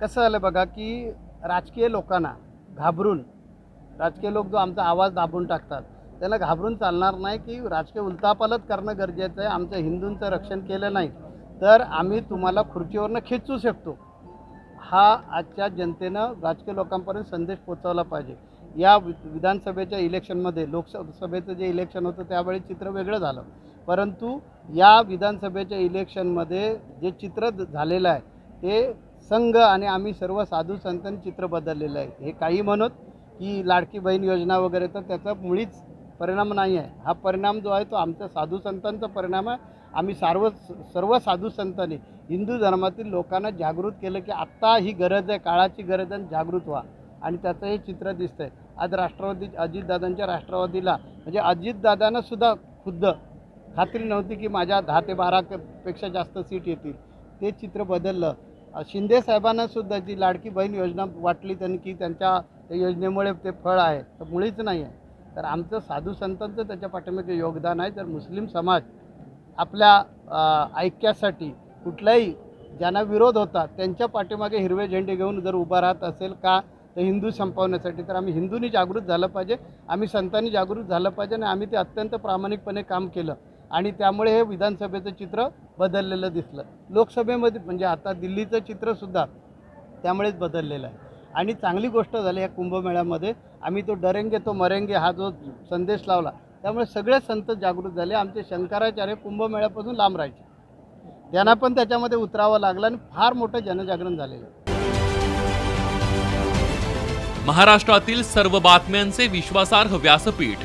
कसं झालं बघा की राजकीय लोकांना घाबरून राजकीय लोक जो आमचा आवाज दाबून टाकतात त्यांना घाबरून चालणार नाही की राजकीय उलथापालत करणं गरजेचं आहे. आमच्या हिंदूंचं रक्षण केलं नाही तर आम्ही तुम्हाला खुर्चीवरनं खेचू शकतो. हा आजच्या जनतेनं राजकीय लोकांपर्यंत संदेश पोचवला पाहिजे. या वि विधानसभेच्या इलेक्शनमध्ये लोकसभेचं जे इलेक्शन होतं त्यावेळी चित्र वेगळं झालं. परंतु या विधानसभेच्या इलेक्शनमध्ये जे चित्र झालेलं आहे ते संघ आणि आम्ही सर्व साधू संतांनी चित्र बदललेलं आहे. हे काही म्हणत की लाडकी बहीण योजना वगैरे तर त्याचा मुळीच परिणाम नाही आहे. हा परिणाम जो आहे तो आमच्या साधू संतांचा परिणाम आहे. आम्ही सर्व सर्व साधू संतांनी हिंदू धर्मातील लोकांना जागृत केलं की आत्ता ही गरज आहे काळाची गरज आहे आणि जागृत व्हा. आणि त्याचं हे चित्र दिसतंय. आज राष्ट्रवादी अजितदादांच्या राष्ट्रवादीला म्हणजे अजितदादांना सुद्धा खुद्द. खात्री नव्हती की माझ्या दहा ते बारा पेक्षा जास्त सीट येतील. ते चित्र बदललं. शिंदे साहेबांना सुद्धा जी लाडकी बहीण योजना वाटली त्यांनी की त्यांच्या त्या योजनेमुळे ते फळ आहे तर मुळीच नाही आहे. तर आमचं साधू संतांचं त्याच्या पाठीमागे योगदान आहे तर मुस्लिम समाज आपल्या ऐक्यासाठी कुठलाही ज्यांना विरोध होता त्यांच्या पाठीमागे हिरवे झेंडे घेऊन जर उभा राहत असेल का तर हिंदू संपवण्यासाठी तर आम्ही हिंदूंनी जागृत झालं पाहिजे आम्ही संतांनी जागृत झालं पाहिजे आणि आम्ही ते अत्यंत प्रामाणिकपणे काम केलं. आणि त्यामुळे हे विधानसभेचं चित्र बदललेलं दिसलं. लोकसभेमध्ये म्हणजे आता दिल्लीचं चित्रसुद्धा त्यामुळेच बदललेलं आहे. आणि चांगली गोष्ट झाली या कुंभमेळ्यामध्ये. आम्ही तो डरेंगे तो मरेंगे हा जो संदेश लावला त्यामुळे सगळे संत जागृत झाले. आमचे शंकराचार्य कुंभमेळ्यापासून लांब राहायचे. त्यांना पण त्याच्यामध्ये उतरावं लागलं आणि फार मोठं जनजागरण झालेलं आहे. महाराष्ट्रातील सर्व बातम्यांचे विश्वासार्ह व्यासपीठ